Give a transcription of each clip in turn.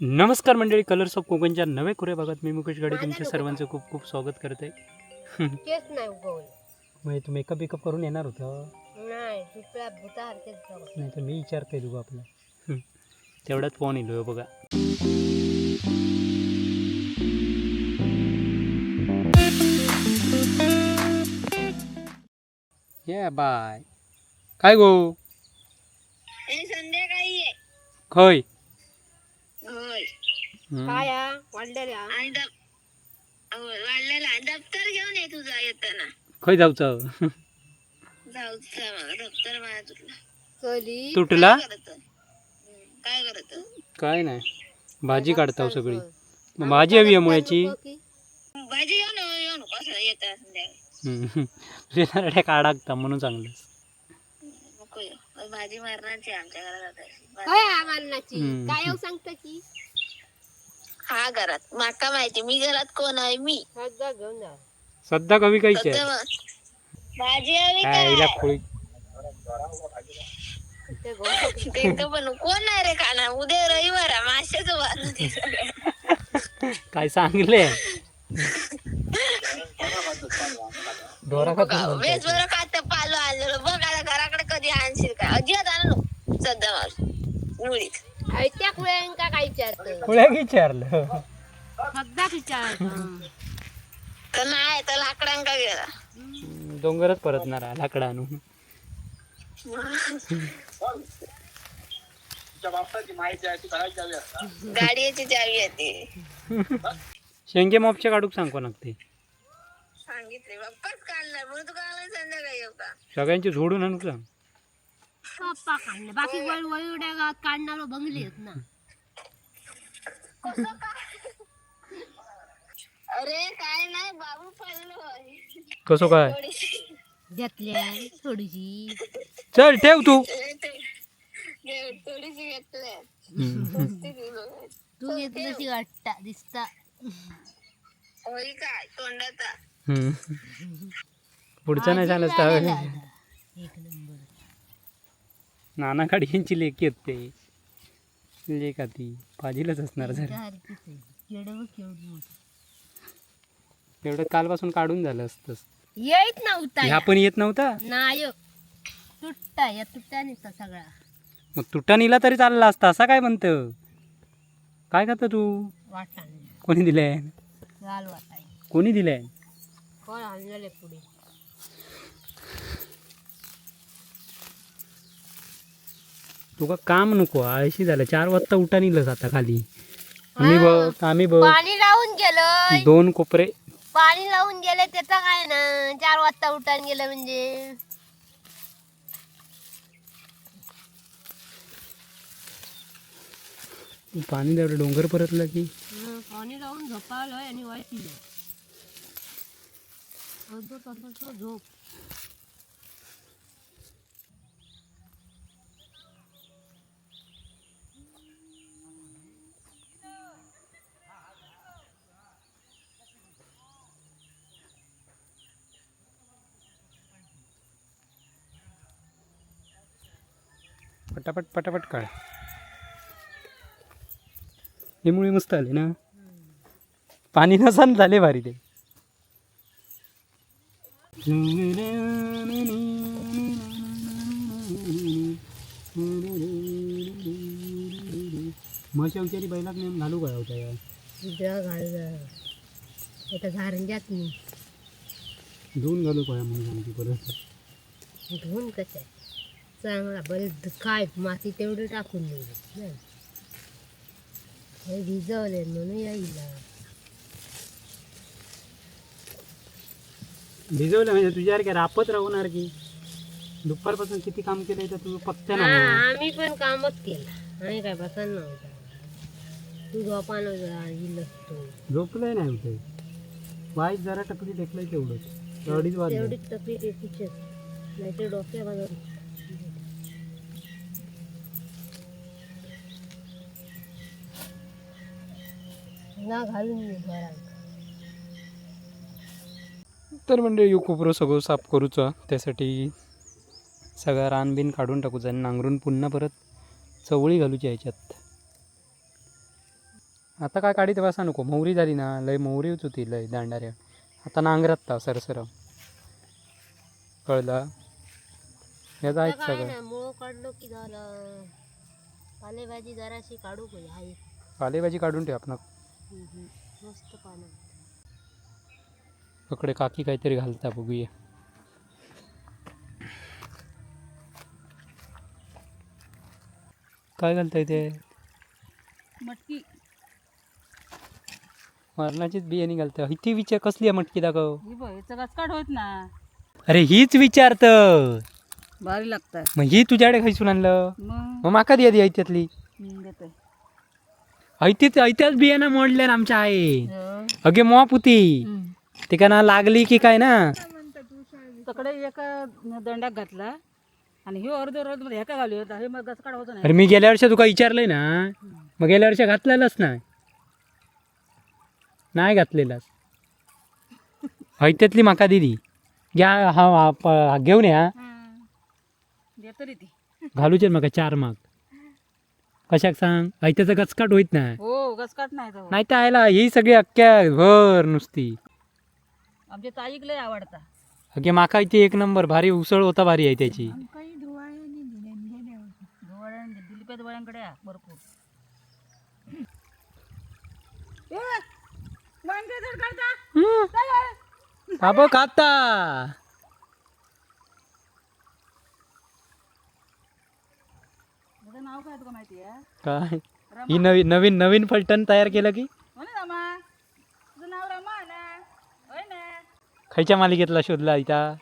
नमस्कार मंडळी colours of कोकणच्या नवे खोऱ्या भागात मी मुकेश गाडी तुमच्या सर्वांचं खूप खूप स्वागत करत. नाही उगवलं. म्हणजे तू मेकअप बिकअप करून येणार होतं? नाही दुसऱ्या भूतासारखेच जाऊ नाही तर मी विचारतोय तुझं आपला. तेवढ्यात फोन येलो बघा. ये बाय काय गो? संध्याकाळी ये. खय होय हं. काय? वाढलेल्या? आणि दप वाढलेला दप्तर घेऊन ये तुझा येताना. खय जाऊचं? जाऊ मग. दप्तर माझ्या तुला. चली तुटला? काय करत काय करत काय नाही. भाजी काढताव सगळी. मग भाजी हवी आहे मुळ्याची? भाजी येऊ नको येऊ नको असं येता संध्याकाळी. हं. तुझ्या नरड्या म्हणून चांगलं नको येऊ. भाजी मारण्याची आमच्या घरात आता. अशी. काय हा हम्म. काय येऊ सांगता की? हा घरात. माका माहिती मी घरात कोण आहे? मी. सगळं घेऊन जा. सध्या कवी सध्या आहे भाजी हवी काय काय? हिला खोळी. ते घेऊन ते तर पण कोण नाही रे खाणार? उद्या रविवार आहे माशाचं वाजून काय सांगले? का तू? वेस बरं का ते पालो आलेलो. बघ आता घराकडे कधी आणशील काय? अजिबात आणू नको. सध्या मार मुळीत त्या कुळ्यान का काय विचारतं खुळ्या विचारलं. सध्या विचारतं तर नाही तर लाकडांका गेला डोंगरच परतणार आहे, लाकडा आणून गाडीची चावी आहे ती. शेंगे मॉपचे काढूक सांगू लागते सांगितले बाप्पाच काढणार म्हणून तू काढला संध्याकाळी येऊ का? सगळ्यांची झोडून आणू सांग. पप्पा काढले बाकी वळ वळवड्या गावात काढणार बंगली आहेत ना. अरे काय नाही बाबू पडलो. कसं काय? थोडीशी घेतल्या थोडीशी. चल ठेव तू. थोडीशी घेतलंय. तू घेतल्याशी वाटता दिसता. होई काय तोंडाचा. हम्म. पुढचं नाही झालं एक नंबर. नाना यांची लेख येत ते लेख ती पाजीलच असणार मोठं एवढं कालपासून काढून झालं असतंच येत नव्हता. ह्या पण येत नव्हता? नाही तुटता या तुटता नाही सगळा. मग तुटा निला तरी चालला असता असा काय म्हणतं? काय करतं तू? वाटा कोणी दिलंय? लाल वाटाय कोणी दिलंय? फळ आणलेले पुढे? तुका काम नको आळशी झालं. चार वाजता उठा निलस आता खाली. आम्ही बघ आम्ही बघ. पाणी लावून गेलं दोन कोपरे. पाणी लावून गेलं त्याचं काय ना? चार वाजता उठान गेलं म्हणजे. पाणी तेवढं डोंगर परतलं की. पाणी लावून झोपावलं आणि वायची झोप. पटापट पटापट काढ. हे मुळे मस्त आले ना. पाणी नसान झाले भारी ते. म्हशा विचारी बैलाक नेऊन घालू काय होत्या या उद्या घाल आता झारंजात नाही धुवून घालू काय आमची परत? धुवून कसं चांगला बरेच काय माती तेवढं टाकून दिली हे भिजवले म्हणून येईल भिजवलं म्हणजे तुझ्यासारख्या रापत राहणार की? दुपारपासून किती काम केलंय तर पत्त्या ना आम्ही पण कामच केलं. आम्ही काय बसन नव्हता. तू झोपानं इलस तू झोपलंय नाही होतं वाईट जरा टपली टेकलंय तेवढंच. अडीच वाजले तेवढीच तकलीफ येतीच नाही तर डोक्या बाजार ना घालून तर म्हणजे यू कोपरो सगळं साफ करूचा. त्यासाठी सगळा रानबीन काढून टाकूचा आणि नांगरून पुन्हा परत चवळी घालूची ह्याच्यात आता काय काढीत बसा नको. मोहरी झाली ना लय मोहरीच होती लय दांडाऱ्या. आता नांगरात ता सरसर. कळलं? हे जायच सगळं. काढलो की झालं. पालेभाजी जराशी काढू पालेभाजी काढून ठेव आपण मस्त पकडे काकी काहीतरी घालता बघूया. काय घालताय ते? मटकी. मरणाचीच बियाणी घालता ती विचार कसली आहे मटकी दाखव. होत ना. अरे हीच विचारत. भारी लागतात मग ही तुझ्याकडे खैसून आणलं. मग? माका दे आधी ऐत्यातली देते ऐतीच ऐत्याच बियाणं ना आमच्या आहे अगे मॉप होती ते का ना लागली की काय ना? तकडे एका दंड्यात घातला आणि हे अर्ध अर्धमध्ये ह्याका घालू हे मग होत नाही? अरे मी गेल्या वर्षी तुका विचारलंय ना. मग गेल्या वर्षी घातलेलंच नाही. नाही घातलेलाच. ऐत्यातली माका दिली. घ्या हा घेऊन या. घालूचे मका चार माग. कशाक सांग? ऐत्याचं गचकाट होईत नाही. हो गचकाट नाही तो नाही तर आयला ही सगळी अख्ख्या भर नुसती. आमच्या ताईक लय आवडता. अगे माका इथे एक नंबर भारी उसळ होता भारी आहे त्याची. धुवाळ्यान दिलीपे धुवाळ्यांकडे या भरपूर. बाबा खाता त्याचं नाव काय तुला माहिती आहे? काय? ही नवीन नवीन नवीन फलटण तयार केलं की? हो ना रामा. तुझं नाव रामा ना? होय ना? खयच्या मालिकेतला शोधला इथं?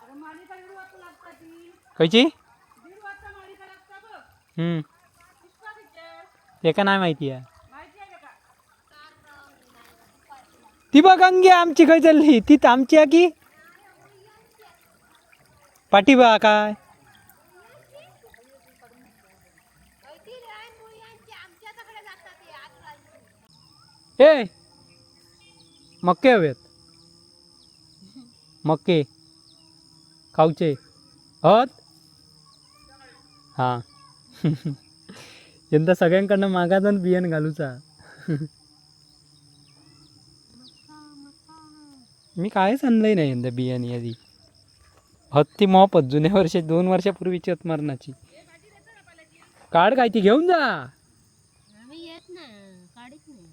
अरे मालिका दीड वाजता लागता ती. खयची? दीड वाजता मालिका लागता बघ. हम्म. पुष्पा पिक्चर ते का नाही माहिती आहे. माहिती आहे का? ती बघ अंगी आमची खय चालली? ती तर आमची आहे की? पाठी बा काय? ए मक्के हवेत. मक्के. खाऊचे. हत हां. यंदा सगळ्यांकडनं मागाचा बियाण घालूचा. मी कायच आणलंय नाही यंदा बियाणे यादी हत्ती मोपत जुन्या वर्षी दोन वर्षापूर्वीची हत मरणाची. काढ काय ती घेऊन जा आम्ही येत ना काढीत नाही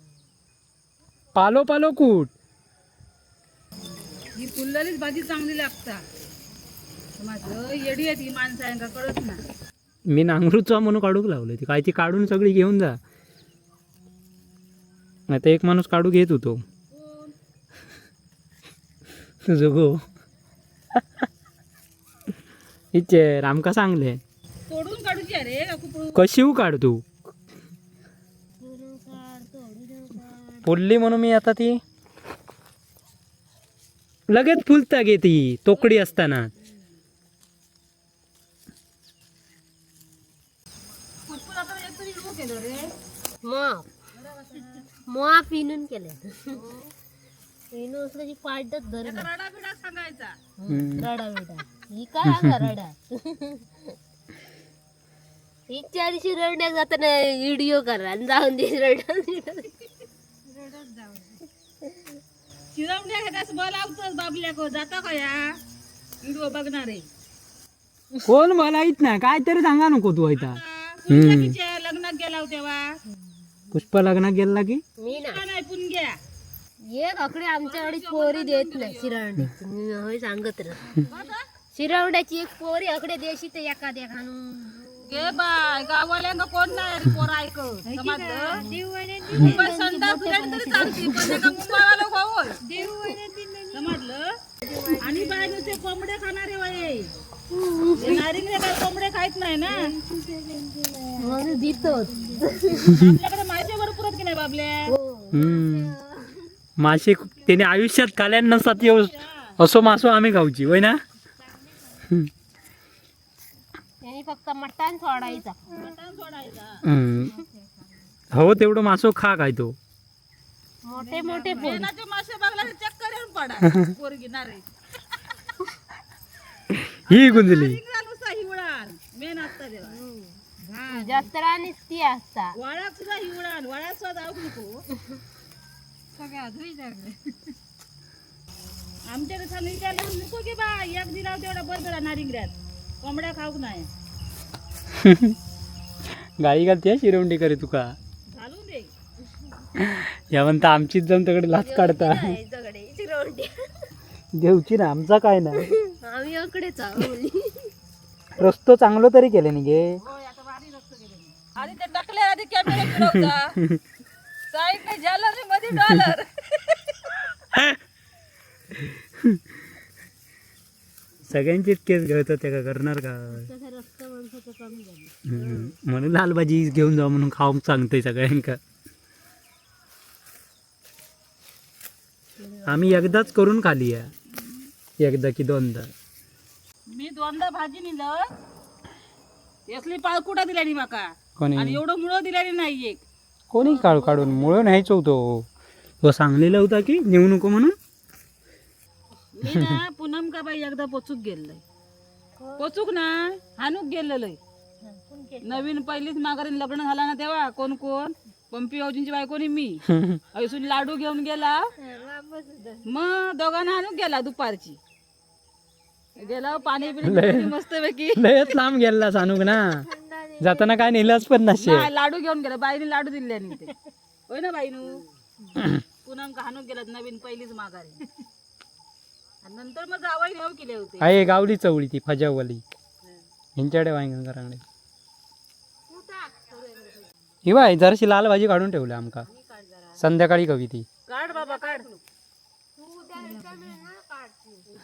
पालो पालो कूट. ही फुललेलीच भाजी चांगली लागता. माझं येडी आहे ती माणसांका कळत ना मी नांगरूचा म्हणून काढूक लावलं ती काय ती काढून सगळी घेऊन जा. नाही तर एक माणूस काढू घेत होतो. तुझं गो इच्छे सांगले? तोडून काढूची अरे का कुपळू कशी काढ तू? फुलली म्हणून मी आता ती? लगेच फुलता गे ती तोकडी असताना. पुष्पा आता एक तरी इडू केलं रे मॉप. मॉप इनून केले इनू असलं की पाडत धरलं रडा बिडा सांगायचा हम्म. रडा बेटा ही काय अंगा रडा? इच्छा दिवशी रडण्यात जाताना व्हिडिओ करा आणि जाऊन दे रडा. चिरवण्या घेतास बल आवतोस बाबल्या को जाता का या? व्हिडिओ बघणारे. कोण? मला येत नाही. काय तरी सांगा नको तू पुण्या तिच्या लग्नात गेला होता तेव्हा. पुष्प लग्नात गेला की? मी ना. का नाही पुणग्या एक आकडे आमच्याकडे पोरी देत नाही मी होय सांगत राह शिरावड्याची एक पोरी आकडे देशी तर एका द्या खाणून गे बाय गावाल्यांना कोण नाही रे पोर ऐक समजलं? मुंबई संडास फिरायला तरी चालते पण एका मुंबईवाला समजलं? आणि बाय नुसते कोंबडे खाणारे वय. काय कोंबडे खायत नाही ना? म्हणून देतोच आपल्याकडे मासे भरपूर आहेत की नाही बाबल्या हम्म. मासे खूप- त्याने आयुष्यात काल्यान नसतात येऊ. असो मासो आम्ही खाऊची वय ना? त्यांनी फक्त मटण सोडायचा. हम्म. हो तेवढं मासो खा काय तो. मोठे मोठे पोरी मासे बघला तर चक्कर येऊन पडा. पोरगी नारे ही गुंजली. हिवळार मेन असता जत्रा ती असता. सुद्धा सुद्धा जाऊक नको. आमच्या कसं विचारलं नको की बा एक दिला तेवढा बरं नारिंगऱ्यात कोंबड्या खाऊक नाही. गाई घालते शिरवंडी करे तुका. घालून दे. या म्हणता आमचीच जाऊन तिकडे लाच काढता. देवची ना आमचा काय ना आम्ही रस्तो चांगलो तरी केले नी गे आधी ते टाकले आधी कॅमेरा फिरवता. साईड जालरमध्ये डॉलर. सगळ्यांचीच केस घेत होते का करणार का. म्हणून लाल भाजी घेऊन जाऊ म्हणून खाऊन सांगतोय सगळ्यांका. आम्ही एकदाच करून खाली आहे. एकदा की दोनदा. मी दोनदा भाजी नेलं. यसली पाळकुटा दिल्यानी माका आणि कोणी? एवढं मुळं दिल्यानी नाही एक. कोणी काढू काढून? मुळे न्यायचो होतो तो सांगलेला होता की नेऊ नको म्हणून? मी ना पूनम का बाई एकदा पोचूक गेलंय पोचूक ना हानूक गेलेलंय नवीन पहिलीच माघारी लग्न झाला ना तेव्हा कोण कोण? पंपी भाऊजींची बायकोनी मी. ऐसून लाडू घेऊन गेला. मग दोघांना आणून गेला दुपारची. गेला पाणी बिणी मस्त पैकी लयच लांब गेला सांगू ना. जाताना काय नेलंच पण नसे लाडू घेऊन गेला. बाईने लाडू दिले ते होय ना बाईनू? पूनम का हाणून गेला नवीन पहिलीच माघारी. नंतर मग जावाई नेऊ केले होते. आहे गावली चवळी ती फजावली. ह्यांच्याकडे वांगण करांकडे ही बाय जराशी लाल भाजी काढून ठेवली आमका. संध्याकाळी कवी ती. काढ बाबा काढ.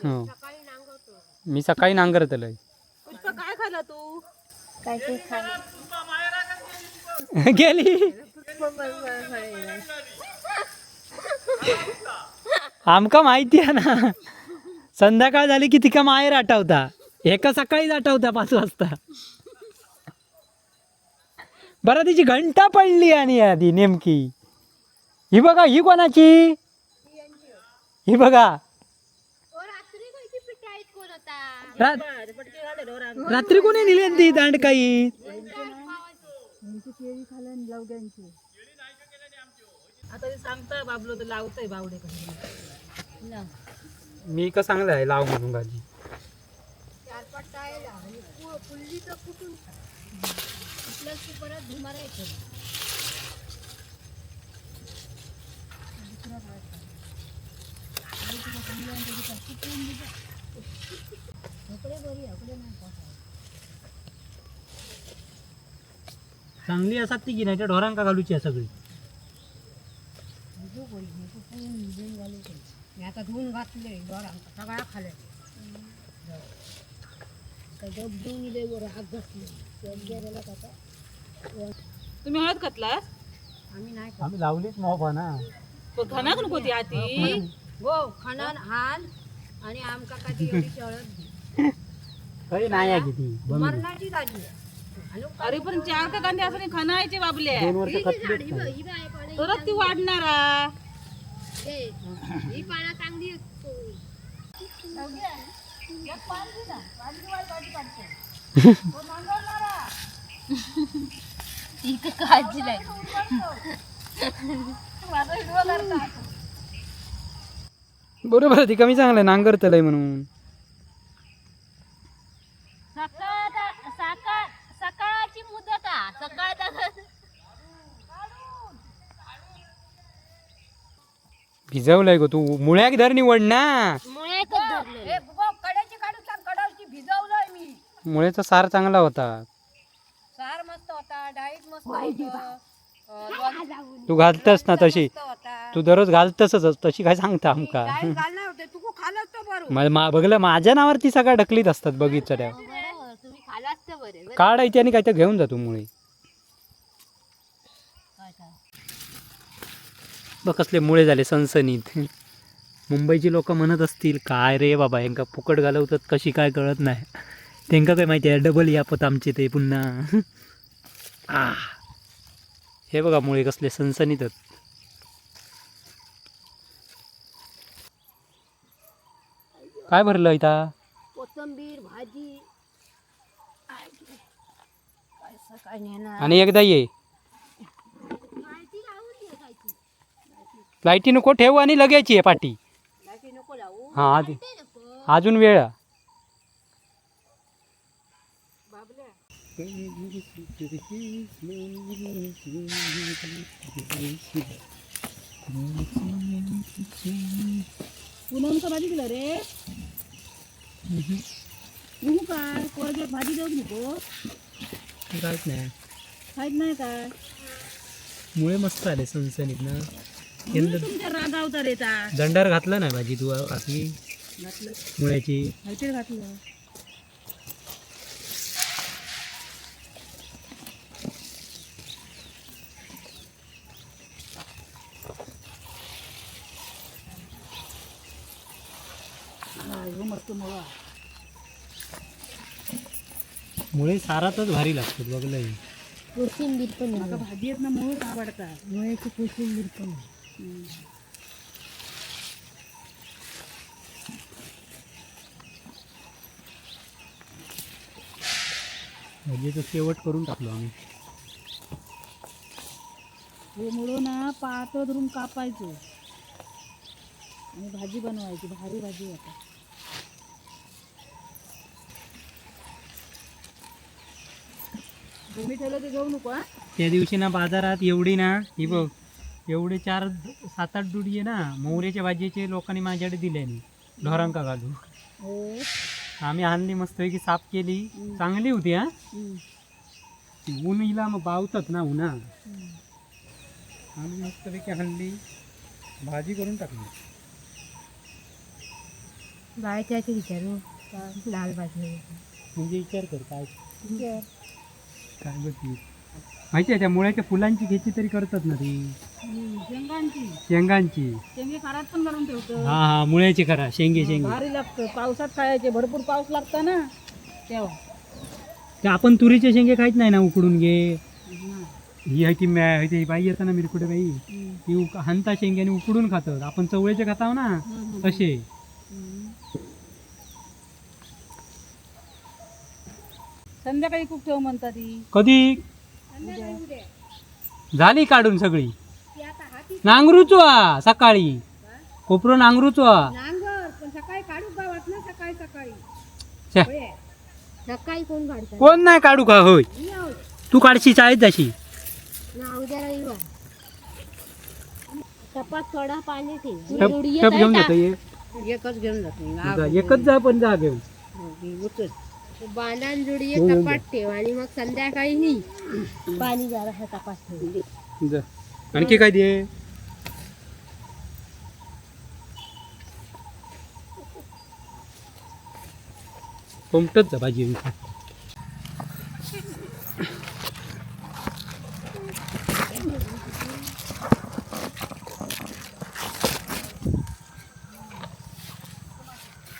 हो. मी सकाळी नांगरतलंय. पुष्पा काय खाल्ला तू? काय ते खायला गेली. आमका माहिती आहे ना. संध्याकाळ झाली की तिका माहेर आठवता. एका सकाळीच आठवता पाच वाजता. बरं तिची घंटा पडली आणि आधी नेमकी. ही बघा ही कोणाची? ही बघा. रात्री कोण होता रा- रात्री कोणी नेली ती दांडकाई आता ते सांगताय बाबलो तर लावतोय बावडे कडे मी का चांगलं आहे लाव म्हणून भाजी. तू परत धुमारायचं चांगली असतात ती की नाही? त्या ढोरांका घालूची आहे सगळी. आता धुवून घातले डोरांका सगळ्या खाले आग घातले तुम्ही हळद घातला आम्ही नाही आम्ही लावलीच मोफा ना. पण घानाक नको ती आती? हो खाणार हाल आणि आमका एवढी चळत काही नाही आहे मरणाची अरे पण चार का कांदे असं खानायचे बाबले? ही ही तरच ती वाढणारा ए, ही पाना चांगली काळजी बरोबर ती कमी चांगलं आहे नांगरतलंय म्हणून सकाळ सकाळ सकाळची मुदत आ सकाळ भिजवलंय गो तू. मुळ्याक धर निवड ना मुळे धरले कड्याची काढू कडाची भिजवलंय मी मुळेचा सार चांगला होता. सार मस्त होता डाळीत मस्त होतं. तू घालतस ना तशी. होता. तू दररोज घालतसच तशी काय सांगता आमका? घालणार होते तू खाल्लं तर बरं. मा- मा- बघलं माझ्या नावावरती सगळ्या ढकलीत असतात बगीच्या बरोबर तुम्ही खालाच तर बरे. बरं. काढायची आणि काय तर घेऊन जा तू मुळे. काय काय? बघ कसले मुळे झाले सनसनीत. मुंबईची लोक म्हणत असतील काय रे बाबा यांका फुकट घालवतात कशी काय कळत नाही. त्यांका काय माहिती आहे? डबल यापत आमचे ते पुन्हा. आ. हे बघा मुळे कसले सनसनीत काय भरलं इथं? कोथंबीर भाजी. आणि एकदा ये. लाईटी नको ठेवू आणि लगेच ये पाठी हा आधी. अजून वेळ. पुनमचा भाजी दिला रे. बघू काय? पोरगे भाजी देऊ नको काहीच नाही. खायत नाही काय? मुळे मस्त आले सणसणीत ना. तुमच्या रागावता रेता दंडार घातला नाही भाजी तू आपली घातलं? मुळ्याची. घातलं हा, ह्यो मस्त मुळा मुळे सारातच भारी लागतात बघलं हे. कोशिंबीर पण आता भाजी आहेत ना मूळ आवडतात. मुळ्याची कोशिंबीर पण आहे. भाजीचं शेवट करून टाकलो आम्ही. हे मुळं ना पातळ धरून कापायचं. आणि भाजी बनवायची भारी भाजी आता. तुम्ही ठेवलं ते घेऊ नको त्या दिवशी ना बाजारात एवढी ना ही बघ एवढे चार सात आठ दुडी आहे ना मोहऱ्याच्या भाजीचे लोकांनी माझ्याकडे दिले ढोरांका घालू हो. आम्ही आणली मस्तपैकी साफ केली. चांगली होती हा. ऊन हिला मग बावतात ना उन्हा आम्ही मस्तपैकी आणली. भाजी करून टाकली. बाळाच्या आधी विचारू लाल भाजी. म्हणजे विचार कर काय? काय माहिती आहे त्या मुळ्याच्या फुलांची खेती तरी करतात ना ती. शेंगांची. शेंगांची. शेंगे खारात पण करून ठेवतो. हा हा मुळ्याची करा शेंगे शेंगे. भारी लागतं. पावसात खायचे भरपूर पाऊस लागता ना. तेव्हा. ते आपण तुरीचे शेंगे खायच नाही ना उकडून घे. ही आहे ती मॅ ती बाई येतं ना मिरकुटे बाई. ती उक हानता शेंग्याने उकडून खातात. आपण चवळेचे खाताव ना तसे. संध्याकाळी खूप ठेव म्हणतात ती. कधी? झाली काढून सगळी. नांगरूचो आ सकाळी. कोपरो नांगरूचो नांगर पण सकाळी काढू का वाटलं सकाळी सकाळी? छे, सकाळी कोण काढतात कोण नाही काढू का? होय. तू काढशी चाळीत जाशी ना उद्या रविवार टपात थोडा पाणी ठेव. टप जोडी टप येत घेऊन आहे जातो ये. का? एकच घेऊन जातो. जा, एकच जा पण जा घेऊन. बांधान जोडी हो, टपात ठेव आणि मग संध्याकाळी नी पाणी ठेव जा. आणखी काय दे? पोमटच जा भाजी.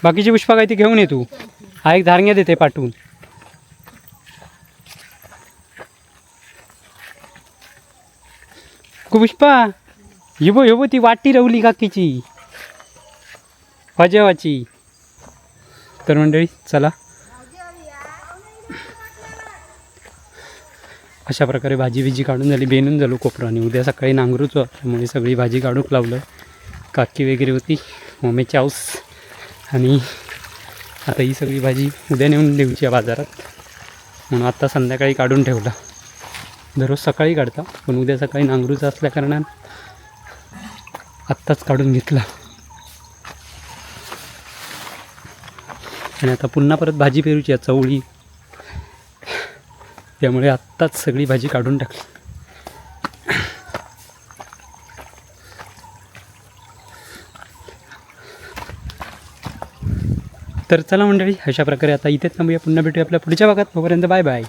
बाकीची पुष्पा काय ती घेऊन ये तू. हा एक धारण्या देते पाठवून. को पुष्पा येबो येबो ती वाटी रवली काकीची वाजेवाची तर मंडळी चला. अशा प्रकारे भाजी बिजी काढून झाली. बेनून झालो कोपराने. आणि उद्या सकाळी नांगरूच त्यामुळे सगळी भाजी काढूक लावलं. काकी वगैरे होती. मम्मीची चाऊस आणि आता ही सगळी भाजी उद्या नेऊन देऊची आहे बाजारात. म्हणून आत्ता संध्याकाळी काढून ठेवला. दररोज सकाळी काढता पण उद्या सकाळी नांगरूचा असल्याकारणानं आत्ताच काढून घेतला. आणि आता पुन्हा परत भाजी पेरूची आहे चवळी. त्यामुळे आत्ताच सगळी भाजी काढून टाकली. तर चला मंडळी अशा प्रकारे आता इथेच थांबूया. पुन्हा भेटूया आपल्या पुढच्या भागात. तोपर्यंत बाय बाय.